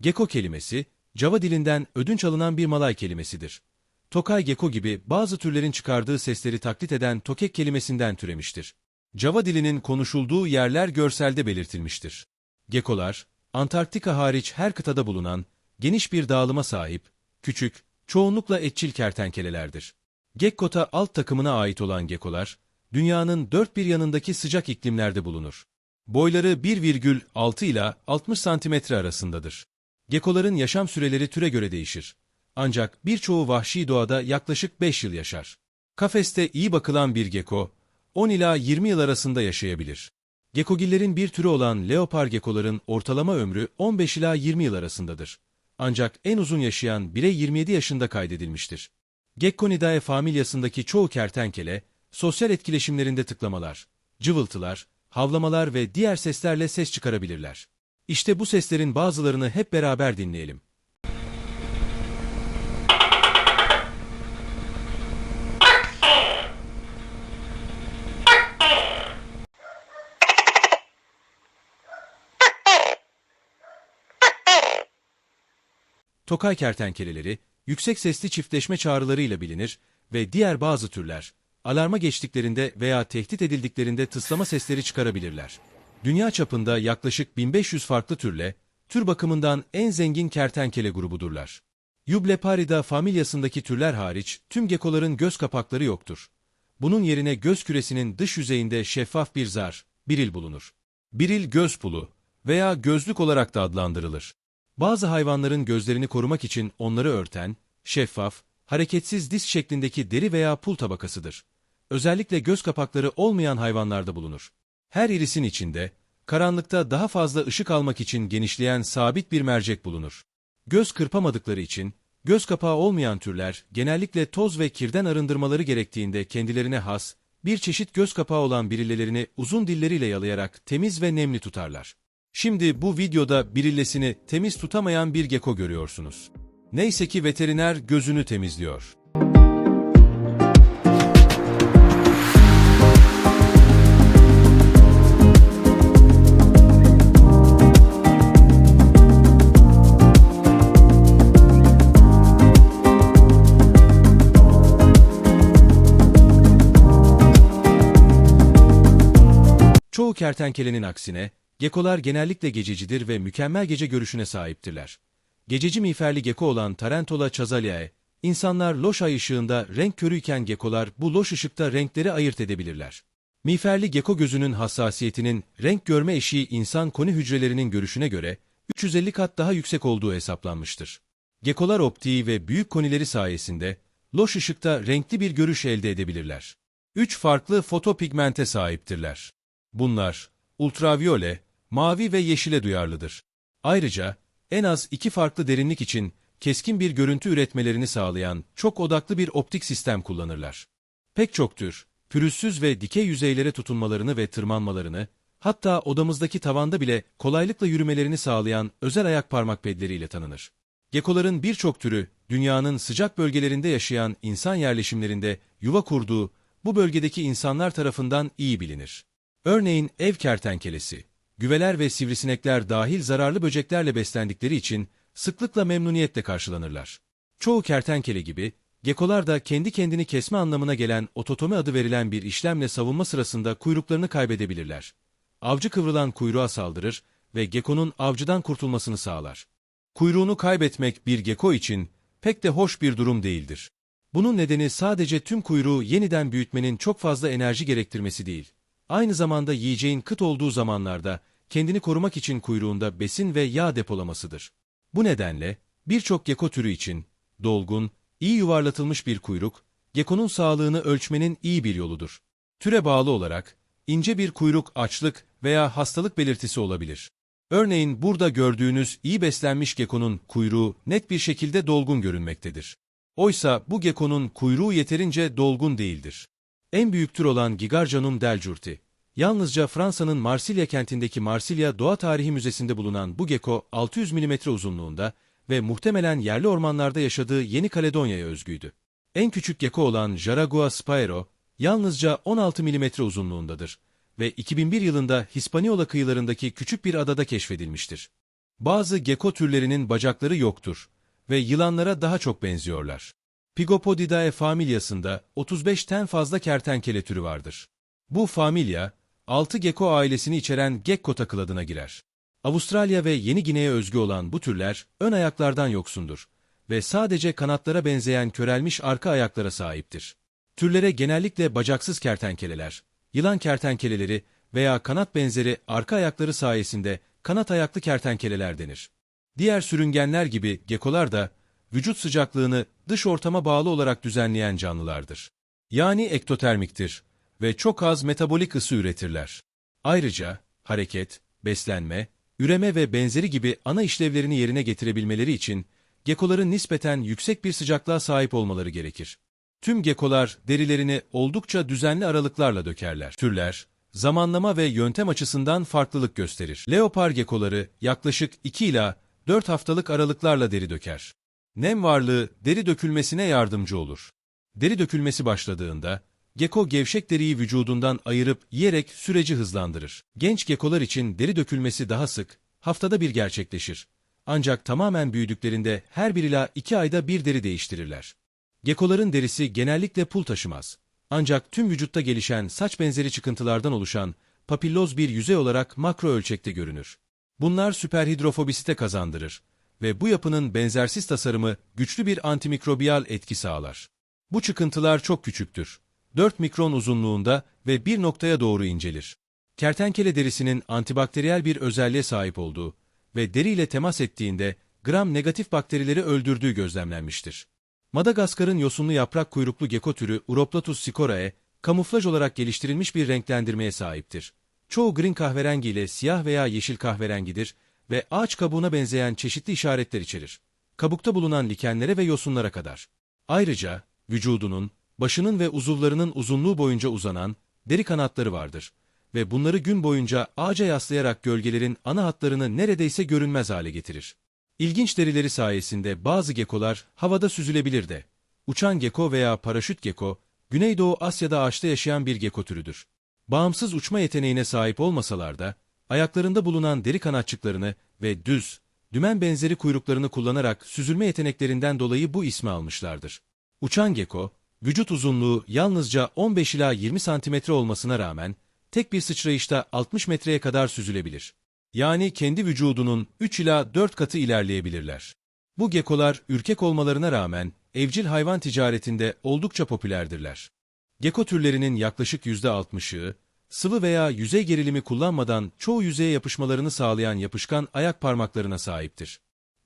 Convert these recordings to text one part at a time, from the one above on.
Gecko kelimesi, Java dilinden ödünç alınan bir Malay kelimesidir. Tokay gecko gibi bazı türlerin çıkardığı sesleri taklit eden tokek kelimesinden türemiştir. Java dilinin konuşulduğu yerler görselde belirtilmiştir. Gekolar, Antarktika hariç her kıtada bulunan, geniş bir dağılıma sahip, küçük, çoğunlukla etçil kertenkelelerdir. Gekkota alt takımına ait olan gekolar, dünyanın dört bir yanındaki sıcak iklimlerde bulunur. Boyları 1,6 ila 60 santimetre arasındadır. Gekoların yaşam süreleri türe göre değişir. Ancak birçoğu vahşi doğada yaklaşık 5 yıl yaşar. Kafeste iyi bakılan bir geko, 10 ila 20 yıl arasında yaşayabilir. Gekogillerin bir türü olan leopar gekoların ortalama ömrü 15 ila 20 yıl arasındadır. Ancak en uzun yaşayan birey 27 yaşında kaydedilmiştir. Gekkonidae familyasındaki çoğu kertenkele, sosyal etkileşimlerinde tıklamalar, cıvıltılar, havlamalar ve diğer seslerle ses çıkarabilirler. İşte bu seslerin bazılarını hep beraber dinleyelim. Tokay kertenkeleleri, yüksek sesli çiftleşme çağrılarıyla bilinir ve diğer bazı türler, alarma geçtiklerinde veya tehdit edildiklerinde tıslama sesleri çıkarabilirler. Dünya çapında yaklaşık 1500 farklı türle, tür bakımından en zengin kertenkele grubudurlar. Eubleparida familyasındaki türler hariç tüm gekoların göz kapakları yoktur. Bunun yerine göz küresinin dış yüzeyinde şeffaf bir zar, biril bulunur. Biril göz pulu veya gözlük olarak da adlandırılır. Bazı hayvanların gözlerini korumak için onları örten, şeffaf, hareketsiz disk şeklindeki deri veya pul tabakasıdır. Özellikle göz kapakları olmayan hayvanlarda bulunur. Her irisin içinde, karanlıkta daha fazla ışık almak için genişleyen sabit bir mercek bulunur. Göz kırpamadıkları için, göz kapağı olmayan türler genellikle toz ve kirden arındırmaları gerektiğinde kendilerine has, bir çeşit göz kapağı olan birillelerini uzun dilleriyle yalayarak temiz ve nemli tutarlar. Şimdi bu videoda birillesini temiz tutamayan bir geko görüyorsunuz. Neyse ki veteriner gözünü temizliyor. Kertenkelenin aksine, gekolar genellikle gececidir ve mükemmel gece görüşüne sahiptirler. Gececi miğferli geko olan Tarantola chazaliae, insanlar loş ay ışığında renk körüyken gekolar bu loş ışıkta renkleri ayırt edebilirler. Miğferli geko gözünün hassasiyetinin renk görme eşiği insan koni hücrelerinin görüşüne göre 350 kat daha yüksek olduğu hesaplanmıştır. Gekolar optiği ve büyük konileri sayesinde loş ışıkta renkli bir görüş elde edebilirler. Üç farklı fotopigmente sahiptirler. Bunlar ultraviyole, mavi ve yeşile duyarlıdır. Ayrıca en az iki farklı derinlik için keskin bir görüntü üretmelerini sağlayan çok odaklı bir optik sistem kullanırlar. Pek çok tür, pürüzsüz ve dikey yüzeylere tutunmalarını ve tırmanmalarını, hatta odamızdaki tavanda bile kolaylıkla yürümelerini sağlayan özel ayak parmak pedleriyle tanınır. Gekoların birçok türü, dünyanın sıcak bölgelerinde yaşayan insan yerleşimlerinde yuva kurduğu bu bölgedeki insanlar tarafından iyi bilinir. Örneğin ev kertenkelesi, güveler ve sivrisinekler dahil zararlı böceklerle beslendikleri için sıklıkla memnuniyetle karşılanırlar. Çoğu kertenkele gibi, gekolar da kendi kendini kesme anlamına gelen ototomi adı verilen bir işlemle savunma sırasında kuyruklarını kaybedebilirler. Avcı kıvrılan kuyruğa saldırır ve gekonun avcıdan kurtulmasını sağlar. Kuyruğunu kaybetmek bir geko için pek de hoş bir durum değildir. Bunun nedeni sadece tüm kuyruğu yeniden büyütmenin çok fazla enerji gerektirmesi değil. Aynı zamanda yiyeceğin kıt olduğu zamanlarda kendini korumak için kuyruğunda besin ve yağ depolamasıdır. Bu nedenle birçok geko türü için dolgun, iyi yuvarlatılmış bir kuyruk, gekonun sağlığını ölçmenin iyi bir yoludur. Türe bağlı olarak ince bir kuyruk açlık veya hastalık belirtisi olabilir. Örneğin burada gördüğünüz iyi beslenmiş gekonun kuyruğu net bir şekilde dolgun görünmektedir. Oysa bu gekonun kuyruğu yeterince dolgun değildir. En büyük tür olan Gigarcanum delcurti, yalnızca Fransa'nın Marsilya kentindeki Marsilya Doğa Tarihi Müzesi'nde bulunan bu geko 600 mm uzunluğunda ve muhtemelen yerli ormanlarda yaşadığı Yeni Kaledonya'ya özgüydü. En küçük geko olan Jaragua spaero, yalnızca 16 mm uzunluğundadır ve 2001 yılında Hispaniola kıyılarındaki küçük bir adada keşfedilmiştir. Bazı geko türlerinin bacakları yoktur ve yılanlara daha çok benziyorlar. Pigopodidae familyasında 35'ten fazla kertenkele türü vardır. Bu familya, 6 geko ailesini içeren gekko takıladına girer. Avustralya ve Yeni Gine'ye özgü olan bu türler ön ayaklardan yoksundur ve sadece kanatlara benzeyen körelmiş arka ayaklara sahiptir. Türlere genellikle bacaksız kertenkeleler, yılan kertenkeleleri veya kanat benzeri arka ayakları sayesinde kanat ayaklı kertenkeleler denir. Diğer sürüngenler gibi gekolar da vücut sıcaklığını dış ortama bağlı olarak düzenleyen canlılardır. Yani ektotermiktir ve çok az metabolik ısı üretirler. Ayrıca hareket, beslenme, üreme ve benzeri gibi ana işlevlerini yerine getirebilmeleri için gekoların nispeten yüksek bir sıcaklığa sahip olmaları gerekir. Tüm gekolar derilerini oldukça düzenli aralıklarla dökerler. Türler, zamanlama ve yöntem açısından farklılık gösterir. Leopar gekoları yaklaşık 2 ila 4 haftalık aralıklarla deri döker. Nem varlığı deri dökülmesine yardımcı olur. Deri dökülmesi başladığında, geko gevşek deriyi vücudundan ayırıp yiyerek süreci hızlandırır. Genç gekolar için deri dökülmesi daha sık, haftada bir gerçekleşir. Ancak tamamen büyüdüklerinde her bir ila iki ayda bir deri değiştirirler. Gekoların derisi genellikle pul taşımaz. Ancak tüm vücutta gelişen saç benzeri çıkıntılardan oluşan papilloz bir yüzey olarak makro ölçekte görünür. Bunlar süperhidrofobisite kazandırır ve bu yapının benzersiz tasarımı güçlü bir antimikrobiyal etki sağlar. Bu çıkıntılar çok küçüktür. 4 mikron uzunluğunda ve bir noktaya doğru incelir. Kertenkele derisinin antibakteriyel bir özelliğe sahip olduğu ve deriyle temas ettiğinde gram negatif bakterileri öldürdüğü gözlemlenmiştir. Madagaskar'ın yosunlu yaprak kuyruklu geko türü Uroplatus sicorae, kamuflaj olarak geliştirilmiş bir renklendirmeye sahiptir. Çoğu green kahverengi ile siyah veya yeşil kahverengidir ve ağaç kabuğuna benzeyen çeşitli işaretler içerir. Kabukta bulunan likenlere ve yosunlara kadar. Ayrıca vücudunun, başının ve uzuvlarının uzunluğu boyunca uzanan deri kanatları vardır ve bunları gün boyunca ağaca yaslayarak gölgelerin ana hatlarını neredeyse görünmez hale getirir. İlginç derileri sayesinde bazı gekolar havada süzülebilir de. Uçan geko veya paraşüt geko, Güneydoğu Asya'da ağaçta yaşayan bir geko türüdür. Bağımsız uçma yeteneğine sahip olmasalar da, ayaklarında bulunan deri kanatçıklarını ve düz, dümen benzeri kuyruklarını kullanarak süzülme yeteneklerinden dolayı bu ismi almışlardır. Uçan geko, vücut uzunluğu yalnızca 15 ila 20 santimetre olmasına rağmen, tek bir sıçrayışta 60 metreye kadar süzülebilir. Yani kendi vücudunun 3 ila 4 katı ilerleyebilirler. Bu gekolar ürkek olmalarına rağmen evcil hayvan ticaretinde oldukça popülerdirler. Geko türlerinin yaklaşık %60'ı, sıvı veya yüzey gerilimi kullanmadan çoğu yüzeye yapışmalarını sağlayan yapışkan ayak parmaklarına sahiptir.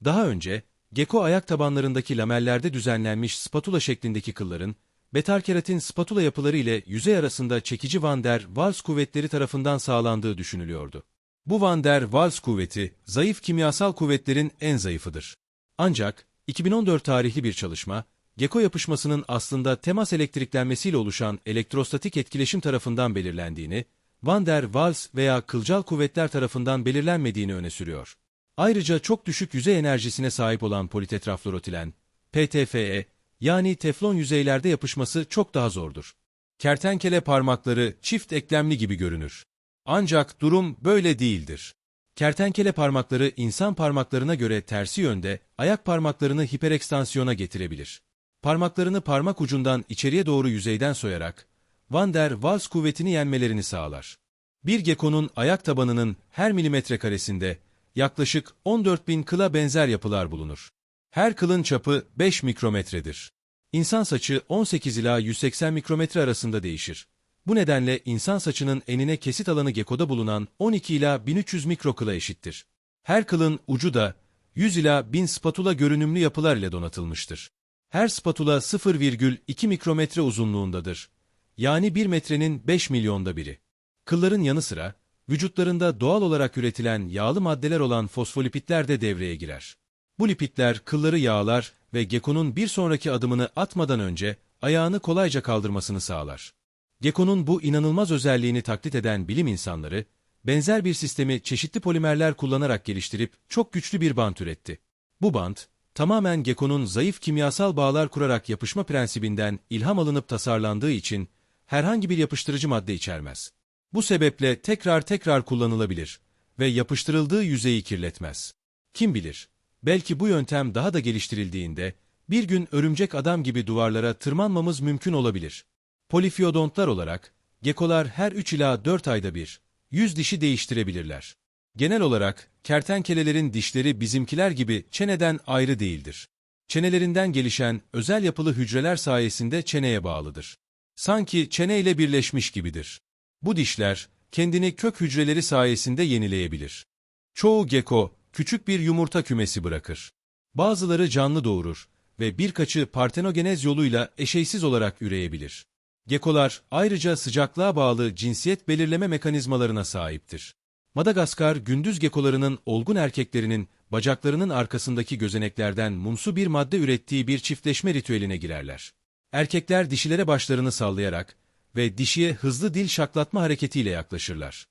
Daha önce, geko ayak tabanlarındaki lamellerde düzenlenmiş spatula şeklindeki kılların, betarkeratin spatula yapıları ile yüzey arasında çekici Van der Waals kuvvetleri tarafından sağlandığı düşünülüyordu. Bu Van der Waals kuvveti, zayıf kimyasal kuvvetlerin en zayıfıdır. Ancak, 2014 tarihli bir çalışma, geko yapışmasının aslında temas elektriklenmesiyle oluşan elektrostatik etkileşim tarafından belirlendiğini, Van der Waals veya kılcal kuvvetler tarafından belirlenmediğini öne sürüyor. Ayrıca çok düşük yüzey enerjisine sahip olan politetrafluorotilen, PTFE, yani teflon yüzeylerde yapışması çok daha zordur. Kertenkele parmakları çift eklemli gibi görünür. Ancak durum böyle değildir. Kertenkele parmakları insan parmaklarına göre tersi yönde ayak parmaklarını hiperekstansiyona getirebilir. Parmaklarını parmak ucundan içeriye doğru yüzeyden soyarak Van der Waals kuvvetini yenmelerini sağlar. Bir gekonun ayak tabanının her milimetre karesinde yaklaşık 14 bin kıla benzer yapılar bulunur. Her kılın çapı 5 mikrometredir. İnsan saçı 18 ila 180 mikrometre arasında değişir. Bu nedenle insan saçının enine kesit alanı gekoda bulunan 12 ila 1300 mikrokıla eşittir. Her kılın ucu da 100 ila 1000 spatula görünümlü yapılar ile donatılmıştır. Her spatula 0,2 mikrometre uzunluğundadır. Yani 1 metrenin 5 milyonda biri. Kılların yanı sıra, vücutlarında doğal olarak üretilen yağlı maddeler olan fosfolipitler de devreye girer. Bu lipitler kılları yağlar ve gekonun bir sonraki adımını atmadan önce ayağını kolayca kaldırmasını sağlar. Gekonun bu inanılmaz özelliğini taklit eden bilim insanları, benzer bir sistemi çeşitli polimerler kullanarak geliştirip çok güçlü bir bant üretti. Bu bant, tamamen gekonun zayıf kimyasal bağlar kurarak yapışma prensibinden ilham alınıp tasarlandığı için herhangi bir yapıştırıcı madde içermez. Bu sebeple tekrar tekrar kullanılabilir ve yapıştırıldığı yüzeyi kirletmez. Kim bilir, belki bu yöntem daha da geliştirildiğinde, bir gün örümcek adam gibi duvarlara tırmanmamız mümkün olabilir. Polifiyodontlar olarak, gekolar her 3 ila 4 ayda bir, yüz dişi değiştirebilirler. Genel olarak, kertenkelelerin dişleri bizimkiler gibi çeneden ayrı değildir. Çenelerinden gelişen özel yapılı hücreler sayesinde çeneye bağlıdır. Sanki çeneyle birleşmiş gibidir. Bu dişler, kendini kök hücreleri sayesinde yenileyebilir. Çoğu geko, küçük bir yumurta kümesi bırakır. Bazıları canlı doğurur ve birkaçı partenogenez yoluyla eşeysiz olarak üreyebilir. Gekolar ayrıca sıcaklığa bağlı cinsiyet belirleme mekanizmalarına sahiptir. Madagaskar gündüz gekolarının olgun erkeklerinin bacaklarının arkasındaki gözeneklerden mumsu bir madde ürettiği bir çiftleşme ritüeline girerler. Erkekler dişilere başlarını sallayarak ve dişiye hızlı dil şaklatma hareketiyle yaklaşırlar.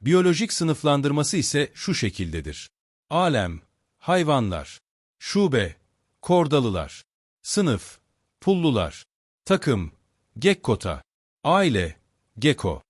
Biyolojik sınıflandırması ise şu şekildedir. Alem, hayvanlar, şube, kordalılar, sınıf, pullular, takım, gekkota, aile, geko.